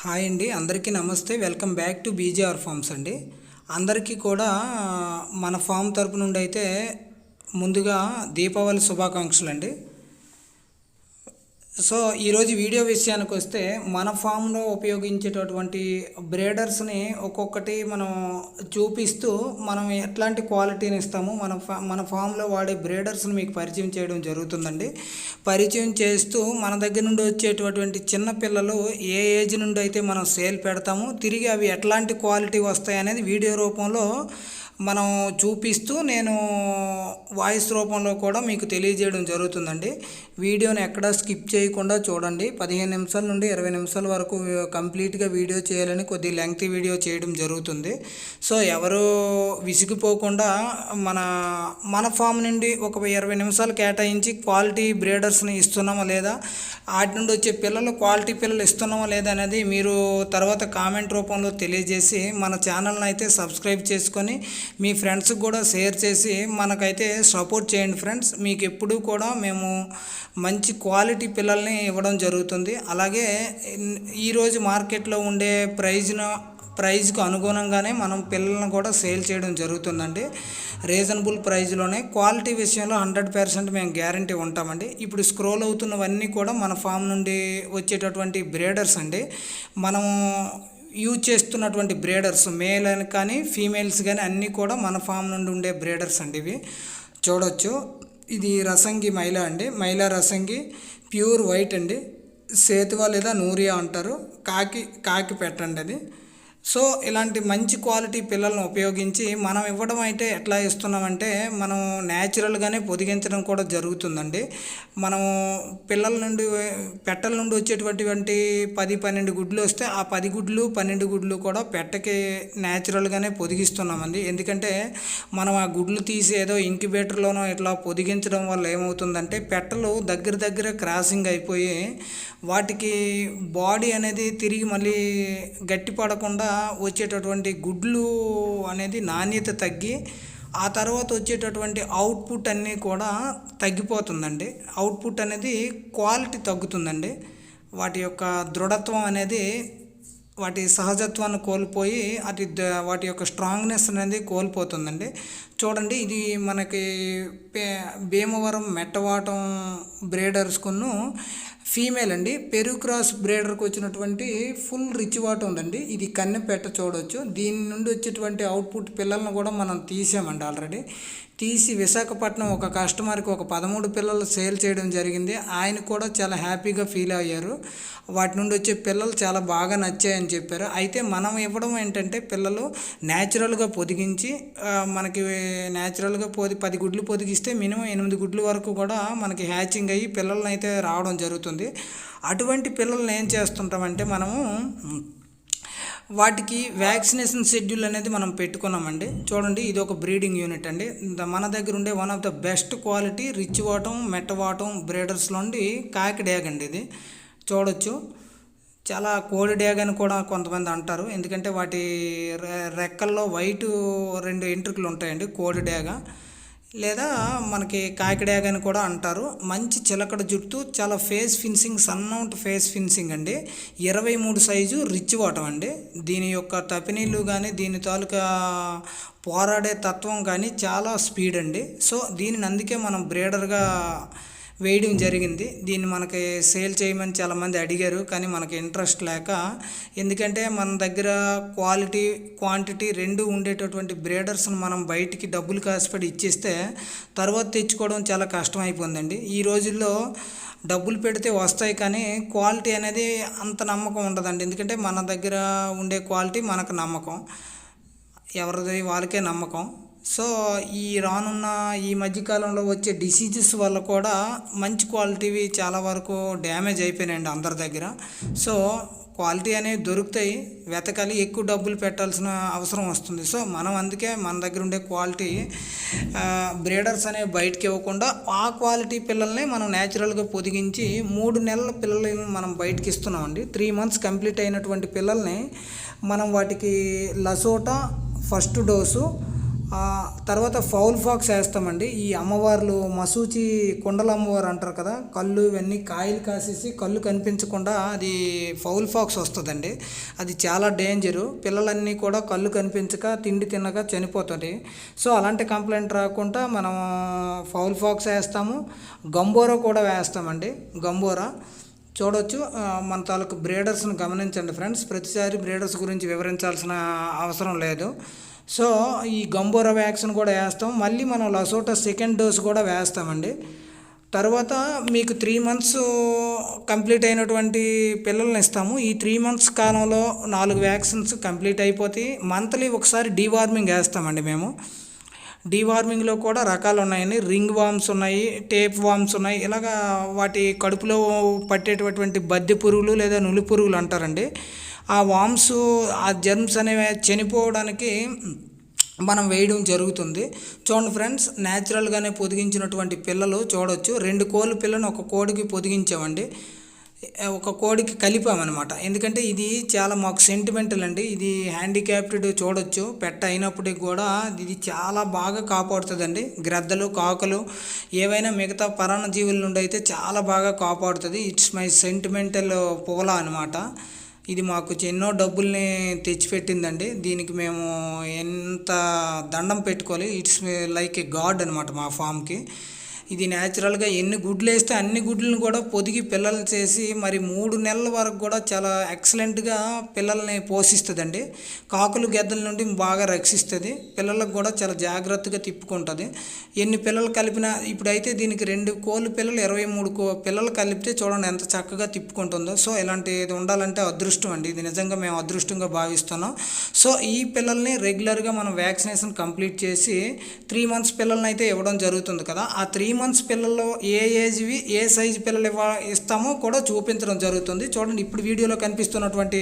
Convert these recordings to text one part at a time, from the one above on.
Hi అండి అందరికీ నమస్తే. Welcome back to BJR farms అండి. అందరికీ కూడా మన ఫామ్ తరపు నుండి అయితే ముందుగా దీపావళి శుభాకాంక్షలు అండి సో ఈరోజు వీడియో విషయానికి వస్తే మన ఫామ్లో ఉపయోగించేటటువంటి బ్రేడర్స్ని ఒక్కొక్కటి మనం చూపిస్తూ మనం ఎట్లాంటి క్వాలిటీని ఇస్తాము మన ఫా మన ఫామ్లో వాడే బ్రేడర్స్ని మీకు పరిచయం చేయడం జరుగుతుందండి. పరిచయం చేస్తూ మన దగ్గర నుండి వచ్చేటటువంటి చిన్న పిల్లలు ఏ ఏజ్ నుండి అయితే మనం సేల్ పెడతామో తిరిగి అవి ఎట్లాంటి క్వాలిటీ వస్తాయి అనేది వీడియో రూపంలో మనం చూపిస్తూ నేను వాయిస్ రూపంలో కూడా మీకు తెలియజేయడం జరుగుతుందండి. వీడియోని ఎక్కడా స్కిప్ చేయకుండా చూడండి. పదిహేను నిమిషాల నుండి ఇరవై నిమిషాల వరకు కంప్లీట్గా వీడియో చేయాలని కొద్ది లెంగ్త్ వీడియో చేయడం జరుగుతుంది. సో ఎవరు విసిగిపోకుండా మన మన ఫామ్ నుండి ఒక ఇరవై నిమిషాలు కేటాయించి క్వాలిటీ బ్రీడర్స్ని ఇస్తున్నామా లేదా వాటి నుండి వచ్చే పిల్లలు క్వాలిటీ పిల్లలు ఇస్తున్నామా లేదా అనేది మీరు తర్వాత కామెంట్ రూపంలో తెలియజేసి మన ఛానల్ని అయితే సబ్స్క్రైబ్ చేసుకొని మీ ఫ్రెండ్స్కి కూడా షేర్ చేసి మనకైతే సపోర్ట్ చేయండి ఫ్రెండ్స్. మీకు ఎప్పుడూ కూడా మేము మంచి క్వాలిటీ పిల్లల్ని ఇవ్వడం జరుగుతుంది. అలాగే ఈరోజు మార్కెట్లో ఉండే ప్రైజ్ను ప్రైజ్కు అనుగుణంగానే మనం పిల్లలను కూడా సేల్ చేయడం జరుగుతుందండి. రీజనబుల్ ప్రైజ్లోనే క్వాలిటీ విషయంలో హండ్రెడ్ పర్సెంట్ మేము గ్యారంటీ ఉంటామండి. ఇప్పుడు స్క్రోల్ అవుతున్నవన్నీ కూడా మన ఫామ్ నుండి వచ్చేటటువంటి బ్రేడర్స్ అండి. మనము యూజ్ చేస్తున్నటువంటి బ్రేడర్స్ మేల్ అని కానీ ఫీమేల్స్ కానీ అన్నీ కూడా మన ఫామ్ నుండి ఉండే బ్రేడర్స్ అండి ఇవి. చూడొచ్చు. ఇది రసంగి మైలా అండి. మైలా రసంగి ప్యూర్ వైట్ అండి. సేతువా లేదా నూరియా అంటారు. కాకి కాకి పెట్టండి అది. సో ఇలాంటి మంచి క్వాలిటీ పిల్లలను ఉపయోగించి మనం ఇవ్వడం అయితే ఎట్లా ఇస్తున్నామంటే మనం న్యాచురల్గానే పొదిగించడం కూడా జరుగుతుందండి. మనం పిల్లల నుండి పెట్టల నుండి వచ్చేటటువంటి పది పన్నెండు గుడ్లు వస్తే ఆ పది గుడ్లు పన్నెండు గుడ్లు కూడా పెట్టకి న్యాచురల్గానే పొదిగిస్తున్నామండి. ఎందుకంటే మనం ఆ గుడ్లు తీసి ఏదో ఇంక్యుబేటర్లోనో ఇట్లా పొదిగించడం వల్ల ఏమవుతుందంటే పెట్టలు దగ్గర దగ్గర క్రాసింగ్ అయిపోయి వాటికి బాడీ అనేది తిరిగి మళ్ళీ గట్టి పడకుండా వచ్చేటటువంటి గుడ్లు అనేది నాణ్యత తగ్గి ఆ తర్వాత వచ్చేటటువంటి అవుట్పుట్ అన్నీ కూడా తగ్గిపోతుందండి. అవుట్పుట్ అనేది క్వాలిటీ తగ్గుతుందండి. వాటి యొక్క దృఢత్వం అనేది వాటి సహజత్వాన్ని కోల్పోయి అది వాటి యొక్క స్ట్రాంగ్నెస్ అనేది కోల్పోతుందండి. చూడండి ఇది మనకి భీమవరం మెట్టవాటం బ్రేడర్స్కును ఫీమేల్ అండి. పెరు క్రాస్ బ్రేడర్కి వచ్చినటువంటి ఫుల్ రిచ్ వాట ఉందండి. ఇది కన్నె పెట్ట చూడవచ్చు దీని నుండి వచ్చేటువంటి అవుట్పుట్ పిల్లలను కూడా మనం తీసామండి ఆల్రెడీ. తీసి విశాఖపట్నం ఒక కస్టమర్కి ఒక పదమూడు పిల్లలు సేల్ చేయడం జరిగింది. ఆయన కూడా చాలా హ్యాపీగా ఫీల్ అయ్యారు. వాటి నుండి వచ్చే పిల్లలు చాలా బాగా నచ్చాయని చెప్పారు. అయితే మనం ఇవ్వడం ఏంటంటే పిల్లలు న్యాచురల్గా పొదిగించి మనకి న్యాచురల్గా పొది పది గుడ్లు పొదిగిస్తే మినిమం ఎనిమిది గుడ్లు వరకు కూడా మనకి హ్యాచింగ్ అయ్యి పిల్లల్ని అయితే రావడం జరుగుతుంది. అటువంటి పిల్లల్ని ఏం చేస్తుంటామంటే మనము వాటికి వ్యాక్సినేషన్ షెడ్యూల్ అనేది మనం పెట్టుకున్నామండి. చూడండి ఇది ఒక బ్రీడింగ్ యూనిట్ అండి. మన దగ్గర ఉండే one of the best quality rich వాటం మెట్టవాటం బ్రీడర్స్లో ఉండి కాకి డ్యాగ్ అండి ఇది. చూడొచ్చు. చాలా కోడి డ్యాగ్ అని కూడా కొంతమంది అంటారు. ఎందుకంటే వాటి రెక్కల్లో వైట్ రెండు ఎంట్రుకలు ఉంటాయండి కోడి డ్యాగ. లేదా మనకి కాకిడాగ్ అని కూడా అంటారు. మంచి చిలకడ జుట్టు చాలా ఫేస్ ఫిన్సింగ్ సన్నౌట్ ఫేస్ ఫిన్సింగ్ అండి. ఇరవై మూడు సైజు రిచ్ వాటం అండి. దీని యొక్క తపినీళ్ళు కానీ దీని తాలూకా పోరాడే తత్వం కానీ చాలా స్పీడ్ అండి. సో దీనిని అందుకే మనం బ్రేడర్గా వేయడం జరిగింది. దీన్ని మనకి సేల్ చేయమని చాలామంది అడిగారు కానీ మనకి ఇంట్రెస్ట్ లేక. ఎందుకంటే మన దగ్గర క్వాలిటీ క్వాంటిటీ రెండు ఉండేటటువంటి బ్రేడర్స్ని మనం బయటికి డబ్బులు కాసిపడి ఇచ్చేస్తే తర్వాత తెచ్చుకోవడం చాలా కష్టం అయిపోయిందండి ఈ రోజుల్లో డబ్బులు పెడితే వస్తాయి కానీ క్వాలిటీ అనేది అంత నమ్మకం ఉండదండి. ఎందుకంటే మన దగ్గర ఉండే క్వాలిటీ మనకు నమ్మకం. ఎవరిది వాళ్ళకే నమ్మకం. సో ఈ రానున్న ఈ మధ్యకాలంలో వచ్చే డిసీజెస్ వల్ల కూడా మంచి క్వాలిటీవి చాలా వరకు డ్యామేజ్ అయిపోయినాయండి అందరి దగ్గర. సో క్వాలిటీ అనేవి దొరుకుతాయి. వెతకాలి ఎక్కువ డబ్బులు పెట్టాల్సిన అవసరం వస్తుంది. సో మనం అందుకే మన దగ్గర ఉండే క్వాలిటీ బ్రీడర్స్ అనేవి బయటకి ఇవ్వకుండా ఆ క్వాలిటీ పిల్లల్ని మనం న్యాచురల్గా పొదిగించి మూడు నెలల పిల్లల్ని మనం బయటకి ఇస్తున్నామండి. త్రీ మంత్స్ కంప్లీట్ అయినటువంటి పిల్లల్ని మనం వాటికి లసోటా ఫస్ట్ డోసు తర్వాత ఫౌల్ ఫాక్స్ వేస్తామండి. ఈ అమ్మవార్లు మసూచి కొండల అమ్మవారు అంటారు కదా కళ్ళు ఇవన్నీ కాయలు కాసేసి కళ్ళు కనిపించకుండా అది ఫౌల్ ఫాక్స్ వస్తుందండి. అది చాలా డేంజరు. పిల్లలన్నీ కూడా కళ్ళు కనిపించక తిండి తినక చనిపోతుంది. సో అలాంటి కంప్లైంట్ రాకుండా మనం ఫౌల్ ఫాక్స్ వేస్తాము. గంబోరా కూడా వేస్తామండి. గంబోరా. చూడొచ్చు. మన తాలూకు బ్రీడర్స్ని గమనించండి ఫ్రెండ్స్. ప్రతిసారి బ్రీడర్స్ గురించి వివరించాల్సిన అవసరం లేదు. సో ఈ గంబోరా వ్యాక్సిన్ కూడా వేస్తాం. మళ్ళీ మనం లసోటా సెకండ్ డోస్ కూడా వేస్తామండి. తర్వాత మీకు త్రీ మంత్స్ కంప్లీట్ అయినటువంటి పిల్లల్ని ఇస్తాము. ఈ త్రీ మంత్స్ కాలంలో నాలుగు వ్యాక్సిన్స్ కంప్లీట్ అయిపోతాయి. మంత్లీ ఒకసారి డీవార్మింగ్ వేస్తామండి మేము. డీవార్మింగ్లో కూడా రకాలు ఉన్నాయండి. రింగ్ వామ్స్ ఉన్నాయి టేప్ వామ్స్ ఉన్నాయి. ఇలాగా వాటి కడుపులో పట్టేటటువంటి బద్దె పురుగులు లేదా నులి పురుగులు అంటారండి. ఆ వామ్స్ ఆ జర్మ్స్ అనేవి చనిపోవడానికి మనం వేయడం జరుగుతుంది. చూడండి ఫ్రెండ్స్ న్యాచురల్గానే పొదిగించినటువంటి పిల్లలు చూడొచ్చు. రెండు కోళ్ళ పిల్లను ఒక కోడికి పొదిగించామండి. ఒక కోడికి కలిపామన్నమాట. ఎందుకంటే ఇది చాలా మాకు సెంటిమెంటల్ అండి. ఇది హ్యాండిక్యాప్టెడ్ చూడొచ్చు. పెట్ట అయినప్పటికి కూడా ఇది చాలా బాగా కాపాడుతుందండి. గ్రద్దలు కాకులు ఏవైనా మిగతా పరాణ జీవుల నుండి అయితే చాలా బాగా కాపాడుతుంది. ఇట్స్ మై సెంటిమెంటల్ పోలా అనమాట ఇది మాకు ఎన్నో డబ్బుల్ని తెచ్చిపెట్టిందండి. దీనికి మేము ఎంత దండం పెట్టుకోవాలి? ఇట్స్ లైక్ ఏ గాడ్ అనమాట మా ఫామ్కి. ఇది న్యాచురల్గా ఎన్ని గుడ్లు వేస్తే అన్ని గుడ్లను కూడా పొదిగి పిల్లలు చేసి మరి మూడు నెలల వరకు కూడా చాలా ఎక్సలెంట్గా పిల్లల్ని పోషిస్తుందండి. కాకులు గెద్దల నుండి బాగా రక్షిస్తుంది. పిల్లలకు కూడా చాలా జాగ్రత్తగా తిప్పుకుంటుంది. ఎన్ని పిల్లలు కలిపినా ఇప్పుడైతే దీనికి రెండు కోళ్ళు పిల్లలు ఇరవై మూడు కో పిల్లలు కలిపితే చూడండి ఎంత చక్కగా తిప్పుకుంటుందో. సో ఇలాంటిది ఉండాలంటే అదృష్టం అండి. ఇది నిజంగా మేము అదృష్టంగా భావిస్తున్నాం. సో ఈ పిల్లల్ని రెగ్యులర్గా మనం వ్యాక్సినేషన్ కంప్లీట్ చేసి త్రీ మంత్స్ పిల్లల్ని అయితే ఇవ్వడం జరుగుతుంది కదా. ఆ త్రీ మంత్స్ పిల్లల్లో ఏ ఏజ్వి ఏ సైజు పిల్లలు ఇవ్వ ఇస్తామో కూడా చూపించడం జరుగుతుంది. చూడండి ఇప్పుడు వీడియోలో కనిపిస్తున్నటువంటి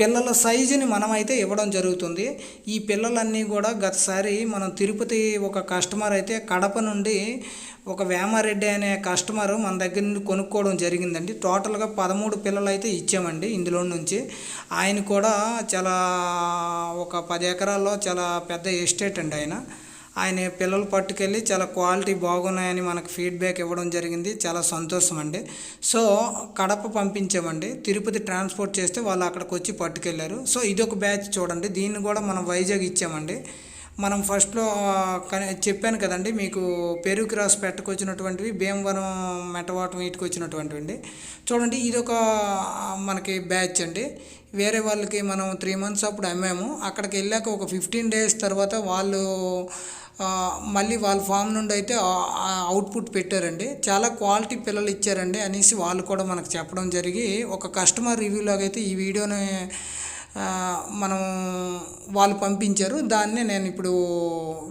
పిల్లల సైజుని మనం అయితే ఇవ్వడం జరుగుతుంది. ఈ పిల్లలన్నీ కూడా గతసారి మనం తిరుపతి ఒక కస్టమర్ అయితే కడప నుండి ఒక వేమారెడ్డి అనే కస్టమర్ మన దగ్గర నుండి కొనుక్కోవడం జరిగిందండి. టోటల్గా పదమూడు పిల్లలు అయితే ఇచ్చామండి ఇందులో నుంచి. ఆయన కూడా చాలా ఒక పది ఎకరాల్లో చాలా పెద్ద ఎస్టేట్ అండి ఆయన. ఆయన పిల్లలు పట్టుకెళ్ళి చాలా క్వాలిటీ బాగున్నాయని మనకు ఫీడ్బ్యాక్ ఇవ్వడం జరిగింది. చాలా సంతోషం అండి సో కడప పంపించామండి. తిరుపతి ట్రాన్స్పోర్ట్ చేస్తే వాళ్ళు అక్కడికి వచ్చి పట్టుకెళ్ళారు. సో ఇది ఒక బ్యాచ్ చూడండి. దీన్ని కూడా మనం వైజాగ్ ఇచ్చామండి. మనం ఫస్ట్లో చెప్పాను కదండి మీకు పెరుగు క్రాస్ పెట్టకొచ్చినటువంటివి భీమవరం మెటవాటం వీటికి వచ్చినటువంటివి చూడండి ఇది ఒక మనకి బ్యాచ్ అండి. వేరే వాళ్ళకి మనం త్రీ మంత్స్ అప్పుడు అమ్మాము. అక్కడికి వెళ్ళాక ఒక ఫిఫ్టీన్ డేస్ తర్వాత వాళ్ళు మళ్ళీ వాళ్ళ ఫామ్ నుండి అయితే అవుట్పుట్ పెట్టారండి. చాలా క్వాలిటీ పిల్లలు ఇచ్చారండి అనేసి వాళ్ళు కూడా మనకు చెప్పడం జరిగి ఒక కస్టమర్ రివ్యూలాగా అయితే ఈ వీడియోని మనం వాళ్ళు పంపించారు. దాన్ని నేను ఇప్పుడు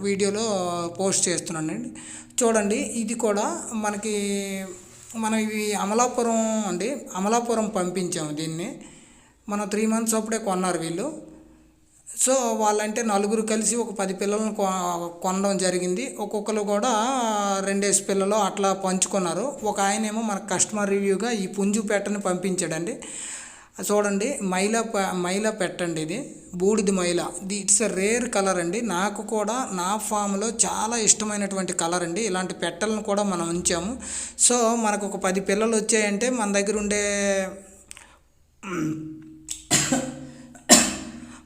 వీడియోలో పోస్ట్ చేస్తున్నానండి. చూడండి ఇది కూడా మనకి మనం ఇవి అమలాపురం అండి అమలాపురం పంపించాము దీన్ని. మనం త్రీ మంత్స్ అప్పుడే కొన్నారు వీళ్ళు. సో వాళ్ళంటే నలుగురు కలిసి ఒక పది పిల్లలను కొ- కొనడం జరిగింది. ఒక్కొక్కరు కూడా రెండేసి పిల్లలు అట్లా పంచుకున్నారు. ఒక ఆయన ఏమో మన కస్టమర్ రివ్యూగా ఈ పుంజు పెట్టని పంపించాడండి. చూడండి మైల మైల పెట్టండి ఇది. బూడిది మైల. ఇది ఇట్స్ ఎ రేర్ కలర్ అండి నాకు కూడా నా ఫామ్లో చాలా ఇష్టమైనటువంటి కలర్ అండి ఇలాంటి పెట్టలను కూడా మనం ఉంచాము. సో మనకు ఒక పది పిల్లలు వచ్చాయంటే మన దగ్గర ఉండే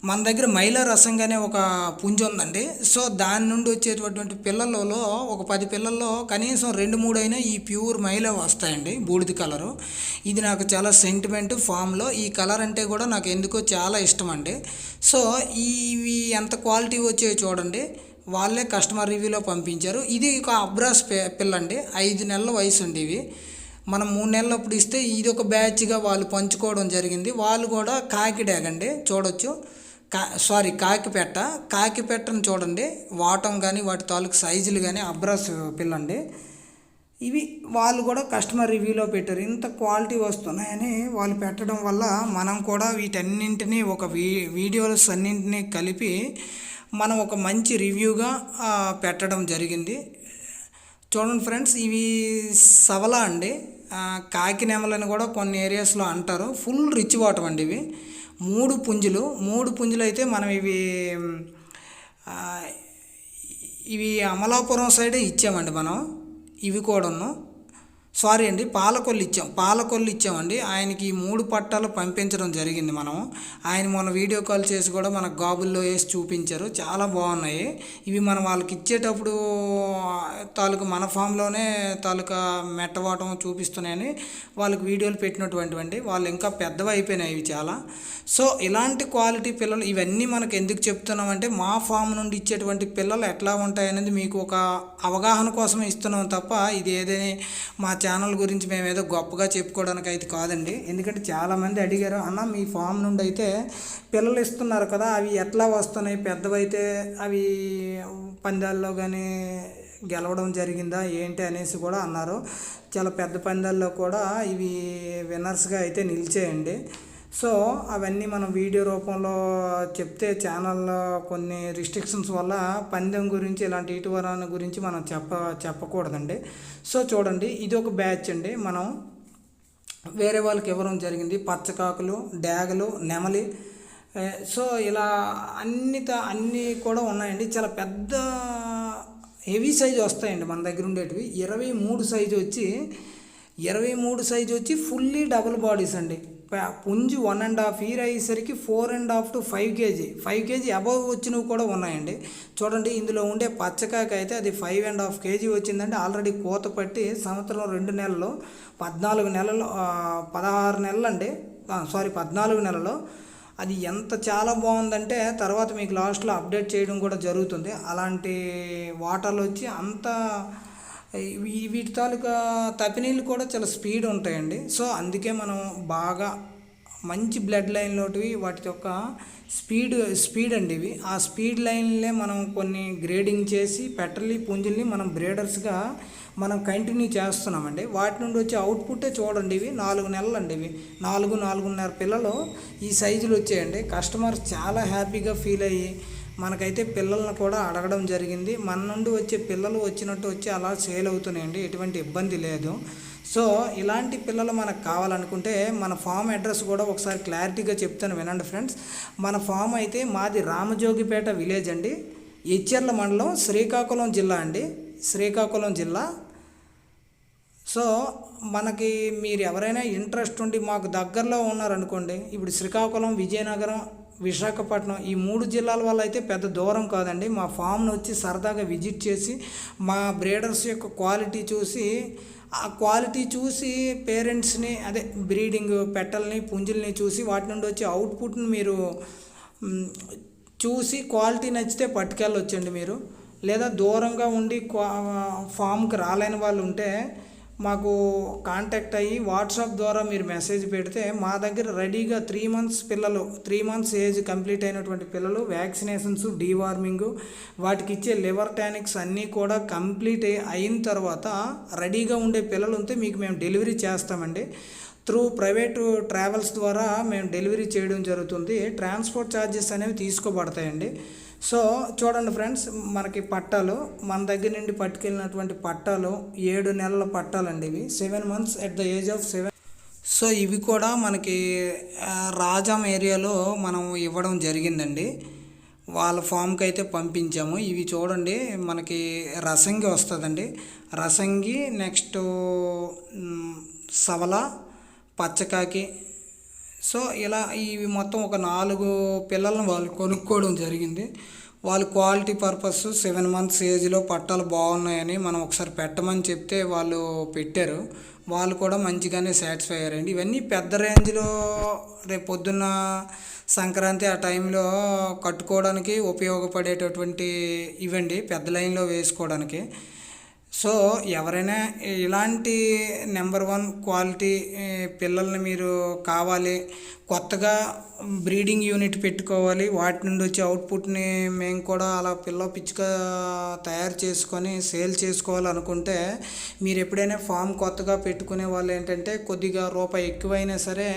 మన దగ్గర మైల రసంగానే ఒక పుంజ ఉందండి. సో దాని నుండి వచ్చేటటువంటి పిల్లలలో ఒక పది పిల్లల్లో కనీసం రెండు మూడు అయినా ఈ ప్యూర్ మైల వస్తాయండి బూడిద కలరు. ఇది నాకు చాలా సెంటిమెంట్ ఫామ్లో. ఈ కలర్ అంటే కూడా నాకు ఎందుకో చాలా ఇష్టం అండి. సో ఇవి ఎంత క్వాలిటీ వచ్చాయో చూడండి. వాళ్ళే కస్టమర్ రివ్యూలో పంపించారు. ఇది ఒక అబ్రాస్ పిల్లండి. పిల్ల అండి ఐదు నెలల వయసు అండి ఇవి. మనం మూడు నెలలు అప్పుడు ఇస్తే ఇది ఒక బ్యాచ్గా వాళ్ళు పంచుకోవడం జరిగింది. వాళ్ళు కూడా కాకి చూడొచ్చు. కా సారీ కాకిపెట్ట కాకిపెట్టను చూడండి. వాటం కానీ వాటి తాలూకు సైజులు కానీ అబ్రాస్ పిల్లండి. ఇవి వాళ్ళు కూడా కస్టమర్ రివ్యూలో పెట్టారు. ఇంత క్వాలిటీ వస్తున్నాయని వాళ్ళు పెట్టడం వల్ల మనం కూడా వీటన్నింటినీ ఒక వీ వీడియోస్ అన్నింటినీ కలిపి మనం ఒక మంచి రివ్యూగా పెట్టడం జరిగింది. చూడండి ఫ్రెండ్స్ ఇవి సవల అండి. కాకి నెమలని కూడా కొన్ని ఏరియాస్లో అంటారు. ఫుల్ రిచ్ వాటర్ అండి ఇవి. మూడు పుంజులు మూడు పుంజులు అయితే మనం ఇవి ఇవి అమలాపురం సైడ్ ఇచ్చామండి మనం. ఇవి కూడాను. సారీ అండి పాలకొల్లు ఇచ్చాం. పాలకొల్లు ఇచ్చామండి. ఆయనకి ఈ మూడు పట్టాలు పంపించడం జరిగింది మనం ఆయన మన వీడియో కాల్ చేసి కూడా మనకు గాబుల్లో వేసి చూపించారు. చాలా బాగున్నాయి. ఇవి మనం వాళ్ళకి ఇచ్చేటప్పుడు తాలూకా మన ఫామ్లోనే తాలూకా మెట్టవాటం చూపిస్తున్నాయని వాళ్ళకి వీడియోలు పెట్టినటువంటివండి. వాళ్ళు ఇంకా పెద్దవి అయిపోయినాయి ఇవి చాలా. సో ఇలాంటి క్వాలిటీ పిల్లలు ఇవన్నీ మనకు ఎందుకు చెప్తున్నామంటే మా ఫామ్ నుండి ఇచ్చేటువంటి పిల్లలు ఎట్లా ఉంటాయనేది మీకు ఒక అవగాహన కోసమే ఇస్తున్నాం తప్ప ఇది ఏదైనా మా ఛానల్ గురించి మేము ఏదో గొప్పగా చెప్పుకోవడానికి అయితే కాదండి. ఎందుకంటే చాలామంది అడిగారు అన్న మీ ఫామ్ నుండి అయితే పిల్లలు ఇస్తున్నారు కదా అవి ఎట్లా వస్తున్నాయి? పెద్దవైతే అవి పందాల్లో కానీ గెలవడం జరిగిందా ఏంటి? అనేసి కూడా అన్నారు. చాలా పెద్ద పందాల్లో కూడా ఇవి విన్నర్స్గా అయితే నిలిచేయండి. సో అవన్నీ మనం వీడియో రూపంలో చెప్తే ఛానల్లో కొన్ని రిస్ట్రిక్షన్స్ వల్ల పందెం గురించి ఇలాంటి ఇటువరాన్ని గురించి మనం చెప్ప చెప్పకూడదండి. సో చూడండి ఇది ఒక బ్యాచ్ అండి. మనం వేరే వాళ్ళకి ఇవ్వడం జరిగింది. పచ్చకాకులు డ్యాగలు నెమలి. సో ఇలా అన్ని త- అన్నీ కూడా ఉన్నాయండి. చాలా పెద్ద హెవీ సైజు వస్తాయండి మన దగ్గర ఉండేటివి. ఇరవై మూడు సైజు వచ్చి ఇరవై మూడు సైజు వచ్చి ఫుల్లీ డబుల్ బాడీస్ అండి. పుంజు వన్ అండ్ హాఫ్ ఇయర్ అయ్యేసరికి four and half to five KG. Five KG above వచ్చినవి కూడా ఉన్నాయండి. చూడండి ఇందులో ఉండే పచ్చకాక అయితే అది ఫైవ్ అండ్ హాఫ్ కేజీ వచ్చిందంటే ఆల్రెడీ కోత పట్టి సంవత్సరం రెండు నెలలు పద్నాలుగు నెలలు పదహారు నెలలు అండి సారీ పద్నాలుగు నెలలు. అది ఎంత చాలా బాగుందంటే తర్వాత మీకు లాస్ట్లో అప్డేట్ చేయడం కూడా జరుగుతుంది. అలాంటి వాటర్లు వచ్చి అంత వీటి తాలూకా తపినీళ్ళు కూడా చాలా స్పీడ్ ఉంటాయండి. సో అందుకే మనం బాగా మంచి బ్లడ్ లైన్లోటివి వాటి యొక్క స్పీడ్ స్పీడ్ అండి ఇవి. ఆ స్పీడ్ లైన్లే మనం కొన్ని గ్రేడింగ్ చేసి పెట్టలి పుంజుల్ని మనం బ్రేడర్స్గా మనం కంటిన్యూ చేస్తున్నామండి. వాటి నుండి వచ్చే అవుట్పుట్టే చూడండి ఇవి. నాలుగు నెలలు అండి ఇవి. నాలుగు నాలుగున్నర పిల్లలు ఈ సైజులు వచ్చాయండి. కస్టమర్స్ చాలా హ్యాపీగా ఫీల్ అయ్యి మనకైతే పిల్లల్ని కూడా అడగడం జరిగింది. మన నుండి వచ్చే పిల్లలు వచ్చినట్టు వచ్చి అలా సేల్ అవుతున్నాయండి. ఎటువంటి ఇబ్బంది లేదు. సో ఇలాంటి పిల్లలు మనకు కావాలనుకుంటే మన ఫామ్ అడ్రస్ కూడా ఒకసారి క్లారిటీగా చెప్తాను వినండి ఫ్రెండ్స్. మన ఫామ్ అయితే మాది రామజోగిపేట విలేజ్ అండి. ఇచ్చర్ల మండలం శ్రీకాకుళం జిల్లా అండి. శ్రీకాకుళం జిల్లా. సో మనకి మీరు ఎవరైనా ఇంట్రెస్ట్ ఉండి మాకు దగ్గరలో ఉన్నారనుకోండి ఇప్పుడు శ్రీకాకుళం విజయనగరం విశాఖపట్నం ఈ మూడు జిల్లాల వల్ల అయితే పెద్ద దూరం కాదండి. మా ఫామ్ను వచ్చి సరదాగా విజిట్ చేసి మా బ్రీడర్స్ యొక్క క్వాలిటీ చూసి ఆ క్వాలిటీ చూసి పేరెంట్స్ని అదే బ్రీడింగ్ పెట్టల్ని పుంజుల్ని చూసి వాటి నుండి వచ్చే అవుట్పుట్ని మీరు చూసి క్వాలిటీ నచ్చితే పట్టుకెళ్ళొచ్చండి మీరు. లేదా దూరంగా ఉండి క్వా ఫామ్కి రాలేని వాళ్ళు ఉంటే మాకు కాంటాక్ట్ అయ్యి వాట్సాప్ ద్వారా మీరు మెసేజ్ పెడితే మా దగ్గర రెడీగా త్రీ మంత్స్ పిల్లలు త్రీ మంత్స్ ఏజ్ కంప్లీట్ అయినటువంటి పిల్లలు వ్యాక్సినేషన్స్ డీవార్మింగ్ వాటికి ఇచ్చే లివర్ టానిక్స్ అన్నీ కూడా కంప్లీట్ అయి- అయిన తర్వాత రెడీగా ఉండే పిల్లలు ఉంటే మీకు మేము డెలివరీ చేస్తామండి. త్రూ ప్రైవేటు ట్రావెల్స్ ద్వారా మేము డెలివరీ చేయడం జరుగుతుంది. ట్రాన్స్పోర్ట్ ఛార్జెస్ అనేవి తీసుకోబడతాయండి. సో చూడండి ఫ్రెండ్స్ మనకి పట్టాలు మన దగ్గర నుండి పట్టుకెళ్ళినటువంటి పట్టాలు ఏడు నెలల పట్టాలండి ఇవి. Seven months at the age of seven so ఇవి కూడా మనకి ఆ, రాజాం ఏరియాలో మనం ఇవ్వడం జరిగిందండి. వాళ్ళ ఫామ్కి అయితే పంపించాము. ఇవి చూడండి మనకి రసంగి వస్తుందండి. రసంగి నెక్స్ట్ సవల పచ్చకాకి సో ఇలా ఇవి మొత్తం ఒక నాలుగు పిల్లలను వాళ్ళు కొనుక్కోవడం జరిగింది. వాళ్ళు క్వాలిటీ పర్పస్ సెవెన్ మంత్స్ ఏజ్లో పట్టాలు బాగున్నాయని మనం ఒకసారి పెట్టమని చెప్తే వాళ్ళు పెట్టారు. వాళ్ళు కూడా మంచిగానే సాటిస్ఫై అయ్యారండి. ఇవన్నీ పెద్ద రేంజ్లో రేపు పొద్దున్న సంక్రాంతి ఆ టైంలో కట్టుకోవడానికి ఉపయోగపడేటటువంటి ఇవండి పెద్ద లైన్లో వేసుకోవడానికి. సో ఎవరైనా ఇలాంటి నెంబర్ వన్ క్వాలిటీ పిల్లల్ని మీరు కావాలి కొత్తగా బ్రీడింగ్ యూనిట్ పెట్టుకోవాలి వాటి నుండి వచ్చే అవుట్పుట్ని మేము కూడా అలా పిల్ల పిచ్చుక తయారు చేసుకొని సేల్ చేసుకోవాలనుకుంటే మీరు ఎప్పుడైనా ఫామ్ కొత్తగా పెట్టుకునే వాళ్ళు ఏంటంటే కొద్దిగా రూపాయి ఎక్కువైనా సరే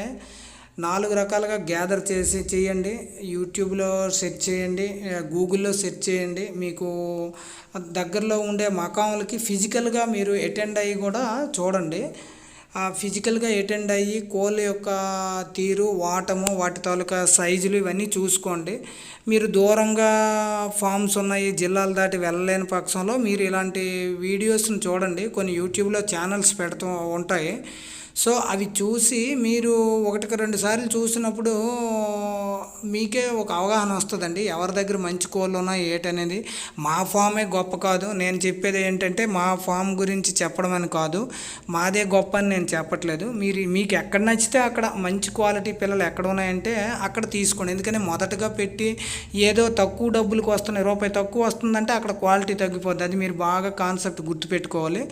నాలుగు రకాలుగా గ్యాదర్ చేసి చేయండి. యూట్యూబ్లో సెర్చ్ చేయండి. గూగుల్లో సెర్చ్ చేయండి. మీకు దగ్గరలో ఉండే మకాములకి ఫిజికల్గా మీరు అటెండ్ అయ్యి కూడా చూడండి. ఫిజికల్గా అటెండ్ అయ్యి కోళ్ళ యొక్క తీరు వాటము వాటి తాలూకా సైజులు ఇవన్నీ చూసుకోండి. మీరు దూరంగా ఫామ్స్ ఉన్నాయి జిల్లాలు దాటి వెళ్ళలేని పక్షంలో మీరు ఇలాంటి వీడియోస్ని చూడండి. కొన్ని యూట్యూబ్లో ఛానల్స్ పెడుతూ ఉంటాయి. సో అవి చూసి మీరు ఒకటికి రెండు సార్లు చూసినప్పుడు మీకే ఒక అవగాహన వస్తుందండి. ఎవరి దగ్గర మంచి కోళ్ళు ఉన్నాయి ఏటనేది మా ఫామే గొప్ప కాదు. నేను చెప్పేది ఏంటంటే మా ఫామ్ గురించి చెప్పడం అని కాదు. మాదే గొప్ప అని నేను చెప్పట్లేదు. మీరు మీకు ఎక్కడ నచ్చితే అక్కడ మంచి క్వాలిటీ పిల్లలు ఎక్కడ ఉన్నాయంటే అక్కడ తీసుకోండి. ఎందుకని మొదటగా పెట్టి ఏదో తక్కువ డబ్బులకు వస్తున్నాయి రూపాయి తక్కువ వస్తుందంటే అక్కడ క్వాలిటీ తగ్గిపోద్ది. అది మీరు బాగా కాన్సెప్ట్ గుర్తుపెట్టుకోవాలి.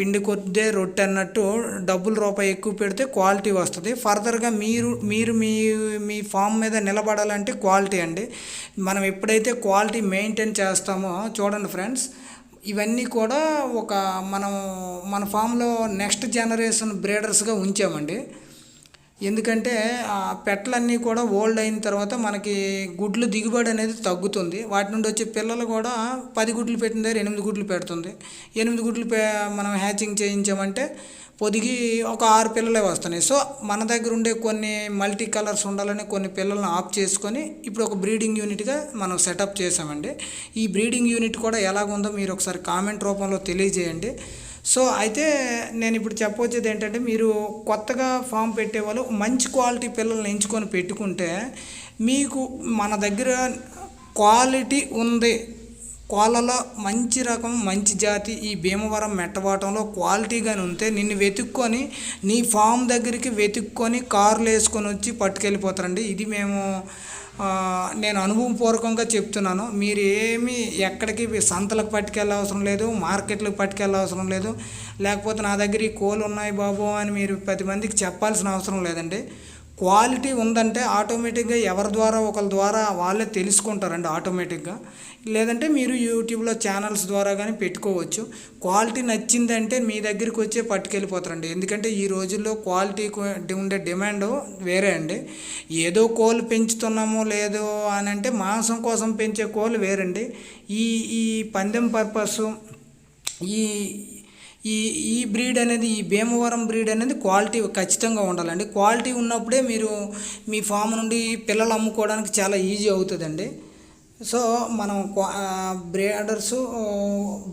పిండి కొద్దే రొట్టె అన్నట్టు డబ్బులు రూపాయి ఎక్కువ పెడితే క్వాలిటీ వస్తుంది. ఫర్దర్గా మీరు మీరు మీ మీ ఫామ్ మీద నిలబడాలంటే క్వాలిటీ అండి. మనం ఎప్పుడైతే క్వాలిటీ మెయింటైన్ చేస్తామో చూడండి ఫ్రెండ్స్ ఇవన్నీ కూడా ఒక మనం మన ఫామ్లో నెక్స్ట్ జనరేషన్ బ్రీడర్స్గా ఉంచామండి. ఎందుకంటే ఆ పెట్టలన్నీ కూడా ఓల్డ్ అయిన తర్వాత మనకి గుడ్లు దిగుబడి అనేది తగ్గుతుంది. వాటి నుండి వచ్చే పిల్లలు కూడా పది గుడ్లు పెట్టిన దగ్గర ఎనిమిది గుడ్లు పెడుతుంది. ఎనిమిది గుడ్లు పె మనం హ్యాచింగ్ చేయించామంటే పొదిగి ఒక ఆరు పిల్లలే వస్తున్నాయి. సో మన దగ్గర ఉండే కొన్ని మల్టీ కలర్స్ ఉండాలని కొన్ని పిల్లల్ని ఆఫ్ చేసుకొని ఇప్పుడు ఒక బ్రీడింగ్ యూనిట్గా మనం సెటప్ చేసామండి ఈ బ్రీడింగ్ యూనిట్ కూడా ఎలాగుందో మీరు ఒకసారి కామెంట్ రూపంలో తెలియజేయండి. సో అయితే నేను ఇప్పుడు చెప్పవచ్చేది ఏంటంటే మీరు కొత్తగా ఫామ్ పెట్టేవాళ్ళు మంచి క్వాలిటీ పిల్లల్ని ఎంచుకొని పెట్టుకుంటే మీకు మన దగ్గర క్వాలిటీ ఉంది కోళ్ళలో మంచి రకం మంచి జాతి ఈ భీమవరం మెట్టవాటంలో క్వాలిటీగానే ఉంటే నిన్ను వెతుక్కొని నీ ఫామ్ దగ్గరికి వెతుక్కొని కార్లు వేసుకొని వచ్చి పట్టుకెళ్ళిపోతారండి. ఇది మేము నేను అనుభవపూర్వకంగా చెప్తున్నాను. మీరు ఏమి ఎక్కడికి సంతలకు పట్టుకెళ్ళ అవసరం లేదు మార్కెట్లకు పట్టుకెళ్ళ అవసరం లేదు. లేకపోతే నా దగ్గర ఈ కోళ్ళు ఉన్నాయి బాబు అని మీరు పది మందికి చెప్పాల్సిన అవసరం లేదండి. క్వాలిటీ ఉందంటే ఆటోమేటిక్గా ఎవరి ద్వారా ఒకరి ద్వారా వాళ్ళే తెలుసుకుంటారండి ఆటోమేటిక్గా. లేదంటే మీరు యూట్యూబ్లో ఛానల్స్ ద్వారా కానీ పెట్టుకోవచ్చు. క్వాలిటీ నచ్చిందంటే మీ దగ్గరికి వచ్చే పట్టుకెళ్ళిపోతారండి. ఎందుకంటే ఈ రోజుల్లో క్వాలిటీ ఉండే డిమాండ్ వేరే అండి. ఏదో కోళ్ళు పెంచుతున్నామో లేదో అని అంటే మాంసం కోసం పెంచే కోళ్ళు వేరండి. ఈ ఈ పందెం పర్పస్ ఈ ఈ ఈ బ్రీడ్ అనేది ఈ భీమవరం బ్రీడ్ అనేది క్వాలిటీ ఖచ్చితంగా ఉండాలండి. క్వాలిటీ ఉన్నప్పుడే మీరు మీ ఫామ్ నుండి పిల్లలు అమ్ముకోవడానికి చాలా ఈజీ అవుతుందండి. సో మనం బ్రీడర్స్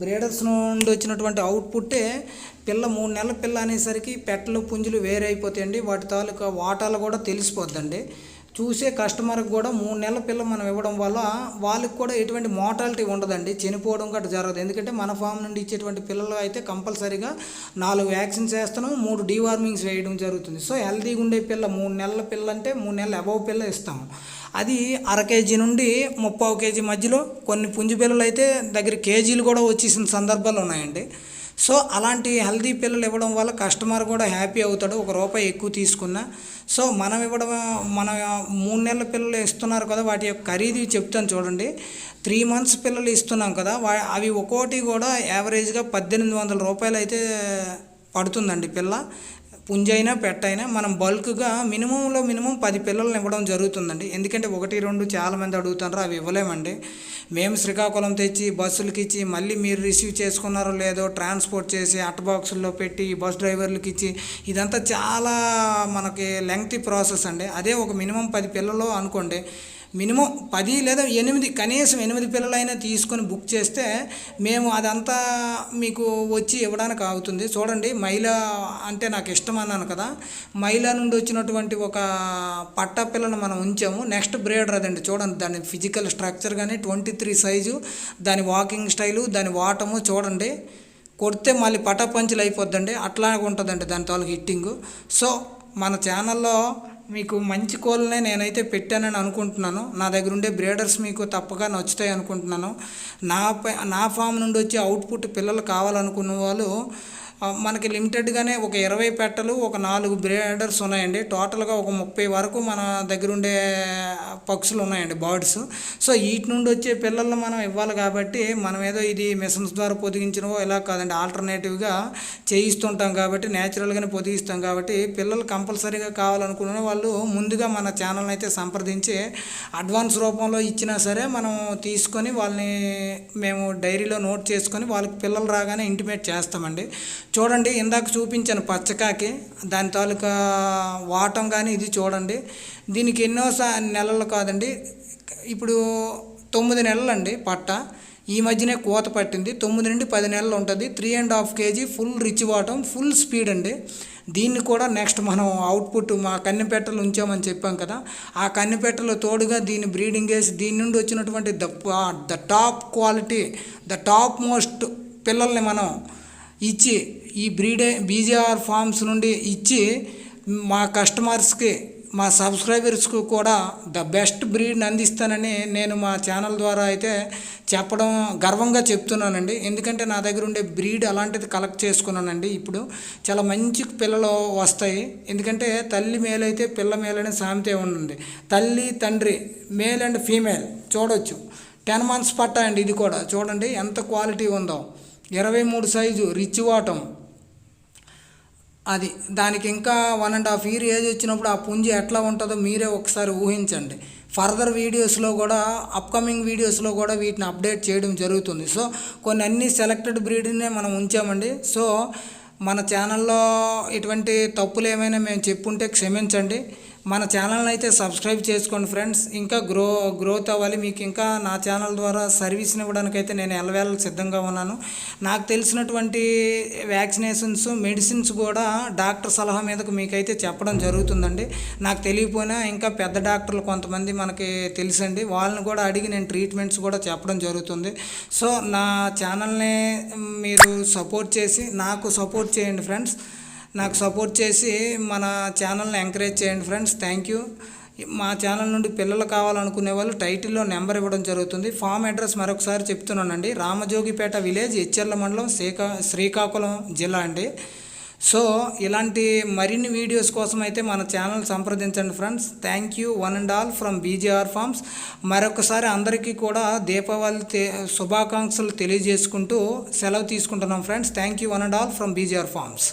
బ్రీడర్స్ నుండి వచ్చినటువంటి అవుట్పుట్టే పిల్ల మూడు నెలల పిల్ల అనేసరికి పెట్టలు పుంజులు వేరైపోతాయండి. వాటి తాలూకా వాటాలు కూడా తెలిసిపోద్దండి. చూసే కస్టమర్కి కూడా మూడు నెలల పిల్ల మనం ఇవ్వడం వల్ల వాళ్ళకి కూడా ఎటువంటి మోటాలిటీ ఉండదండి. చనిపోవడం గట్రా జరగదు. ఎందుకంటే మన ఫామ్ నుండి ఇచ్చేటువంటి పిల్లలు అయితే కంపల్సరీగా నాలుగు వ్యాక్సిన్స్ వేస్తున్నాం మూడు డీవార్మింగ్స్ వేయడం జరుగుతుంది. సో హెల్తీగా ఉండే పిల్ల మూడు నెలల పిల్ల అంటే మూడు నెలల అబవ్ పిల్ల ఇస్తాము. అది అర కేజీ నుండి ముప్పావు కేజీ మధ్యలో కొన్ని పుంజు పిల్లలు అయితే దగ్గర కేజీలు కూడా వచ్చేసిన సందర్భాలు ఉన్నాయండి. సో అలాంటి హెల్దీ పిల్లలు ఇవ్వడం వల్ల కస్టమర్ కూడా హ్యాపీ అవుతాడు. ఒక రూపాయి ఎక్కువ తీసుకున్నా. సో మనం ఇవ్వడం మన మూడు నెలల పిల్లలు ఇస్తున్నారు కదా వాటి యొక్క ఖరీదు చెప్తాను చూడండి. త్రీ మంత్స్ పిల్లలు ఇస్తున్నాం కదా వా అవి ఒక్కోటి కూడా యావరేజ్గా పద్దెనిమిది వందల రూపాయలు అయితే పడుతుందండి పిల్ల. పుంజైనా పెట్టైనా మనం బల్క్గా మినిమంలో మినిమం పది పిల్లల్ని ఇవ్వడం జరుగుతుందండి. ఎందుకంటే ఒకటి రెండు చాలామంది అడుగుతారు అవి ఇవ్వలేమండి. మేము శ్రీకాకుళం తెచ్చి బస్సులకి ఇచ్చి మళ్ళీ మీరు రిసీవ్ చేసుకున్నారో లేదో ట్రాన్స్పోర్ట్ చేసి అట్ బాక్సుల్లో పెట్టి బస్ డ్రైవర్లకి ఇచ్చి ఇదంతా చాలా మనకి లెంగ్తీ ప్రాసెస్ అండి. అదే ఒక మినిమం పది పిల్లలు అనుకోండి మినిమం పది లేదా ఎనిమిది కనీసం ఎనిమిది పిల్లలైనా తీసుకొని బుక్ చేస్తే మేము అదంతా మీకు వచ్చి ఇవ్వడానికి అవుతుంది చూడండి మహిళ అంటే నాకు ఇష్టం అన్నాను కదా. మహిళ నుండి వచ్చినటువంటి ఒక పట్ట పిల్లను మనం ఉంచాము. నెక్స్ట్ బ్రేడర్ అదండి. చూడండి దాని ఫిజికల్ స్ట్రక్చర్ కానీ ట్వంటీ త్రీ సైజు దాని వాకింగ్ స్టైలు దాని వాటము చూడండి. కొడితే మళ్ళీ పటాపంచులు అయిపోద్దండి. అట్లాగే ఉంటుందండి దాని తాలూకు హిట్టింగు. సో మన ఛానల్లో మీకు మంచి కోళ్ళనే నేనైతే పెట్టానని అనుకుంటున్నాను. నా దగ్గర ఉండే బ్రీడర్స్ మీకు తప్పగా నచ్చుతాయి అనుకుంటున్నాను. నా నా ఫామ్ నుండి వచ్చే అవుట్పుట్ పిల్లలు కావాలనుకున్న వాళ్ళు మనకి లిమిటెడ్గానే ఒక ఇరవై పెట్టలు ఒక నాలుగు బ్రీడర్స్ ఉన్నాయండి. టోటల్గా ఒక ముప్పై వరకు మన దగ్గర ఉండే పక్షులు ఉన్నాయండి బర్డ్స్. సో వీటి నుండి వచ్చే పిల్లల్ని మనం ఇవ్వాలి కాబట్టి మనం ఏదో ఇది మిషన్స్ ద్వారా పొదిగించినవో ఇలా కాదండి. ఆల్టర్నేటివ్గా చేయిస్తుంటాం కాబట్టి న్యాచురల్గానే పొదిగిస్తాం కాబట్టి పిల్లలు కంపల్సరీగా కావాలనుకున్న వాళ్ళు ముందుగా మన ఛానల్ని అయితే సంప్రదించి అడ్వాన్స్ రూపంలో ఇచ్చినా సరే మనం తీసుకొని వాళ్ళని మేము డైరీలో నోట్ చేసుకొని వాళ్ళకి పిల్లలు రాగానే ఇంటిమేట్ చేస్తామండి. చూడండి ఇందాక చూపించాను పచ్చకాకి. దాని తాలూకా వాటం కానీ ఇది చూడండి. దీనికి ఎన్నో నెలలు కాదండి. ఇప్పుడు తొమ్మిది నెలలు అండి పట్ట. ఈ మధ్యనే కోత పట్టింది. తొమ్మిది నుండి పది నెలలు ఉంటుంది. Three and half KG full rich వాటం ఫుల్ స్పీడ్ అండి. దీన్ని కూడా నెక్స్ట్ మనం అవుట్పుట్ మా కన్నెపెట్టలు ఉంచామని చెప్పాం కదా. ఆ కన్నెపెట్టలో తోడుగా దీన్ని బ్రీడింగ్ వేసి దీని నుండి వచ్చినటువంటి the the top quality the top most పిల్లల్ని మనం ఇచ్చి ఈ బ్రీడే బీజేఆర్ ఫార్మ్స్ నుండి ఇచ్చి మా కస్టమర్స్కి మా సబ్స్క్రైబర్స్కు కూడా ద బెస్ట్ బ్రీడ్ని అందిస్తానని నేను మా ఛానల్ ద్వారా అయితే చెప్పడం గర్వంగా చెప్తున్నానండి. ఎందుకంటే నా దగ్గర ఉండే బ్రీడ్ అలాంటిది కలెక్ట్ చేసుకున్నానండి. ఇప్పుడు చాలా మంచి పిల్లలు వస్తాయి. ఎందుకంటే తల్లి మేలైతే పిల్ల మేలనే సామెతే ఉంది తల్లి తండ్రి మేల్ అండ్ ఫీమేల్ చూడొచ్చు. టెన్ మంత్స్ పట్టా అండి ఇది కూడా. చూడండి ఎంత క్వాలిటీ ఉందో. ఇరవై మూడు సైజు రిచ్ వాటం. అది దానికి ఇంకా one and half year age వచ్చినప్పుడు ఆ పుంజి ఎట్లా ఉంటుందో మీరే ఒకసారి ఊహించండి. ఫర్దర్ వీడియోస్లో కూడా అప్కమింగ్ వీడియోస్లో కూడా వీటిని అప్డేట్ చేయడం జరుగుతుంది. సో కొన్ని అన్ని సెలెక్టెడ్ బ్రీడ్నే మనం ఉంచామండి. సో మన ఛానల్లో ఇటువంటి తప్పులు ఏమైనా మేము చెప్పుంటే క్షమించండి. మన ఛానల్ని అయితే సబ్స్క్రైబ్ చేసుకోండి ఫ్రెండ్స్ ఇంకా గ్రో గ్రోత్ అవ్వాలి. మీకు ఇంకా నా ఛానల్ ద్వారా సర్వీస్ని ఇవ్వడానికి అయితే నేను ఎలవేళ సిద్ధంగా ఉన్నాను. నాకు తెలిసినటువంటి వ్యాక్సినేషన్స్ మెడిసిన్స్ కూడా డాక్టర్ సలహా మీదకు మీకైతే చెప్పడం జరుగుతుందండి. నాకు తెలియకపోయినా ఇంకా పెద్ద డాక్టర్లు కొంతమంది మనకి తెలుసండి. వాళ్ళని కూడా అడిగి నేను ట్రీట్మెంట్స్ కూడా చెప్పడం జరుగుతుంది. సో నా ఛానల్ని మీరు సపోర్ట్ చేసి నాకు సపోర్ట్ చేయండి ఫ్రెండ్స్ నాకు సపోర్ట్ చేసి మన ఛానల్ని ఎంకరేజ్ చేయండి ఫ్రెండ్స్ థ్యాంక్ యూ మా ఛానల్ నుండి పిల్లలు కావాలనుకునే వాళ్ళు టైటిల్లో నెంబర్ ఇవ్వడం జరుగుతుంది. ఫామ్ అడ్రస్ మరొకసారి చెప్తున్నానండి. రామజోగిపేట విలేజ్ ఎచ్చెర్ల మండలం శ్రీకా శ్రీకాకుళం జిల్లా అండి. సో ఇలాంటి మరిన్ని వీడియోస్ కోసం అయితే మన ఛానల్ సంప్రదించండి friends thank you one and all from BJR farms మరొకసారి అందరికీ కూడా దీపావళి శుభాకాంక్షలు తెలియజేసుకుంటూ సెలవు తీసుకుంటున్నాం friends thank you one and all from BJR farms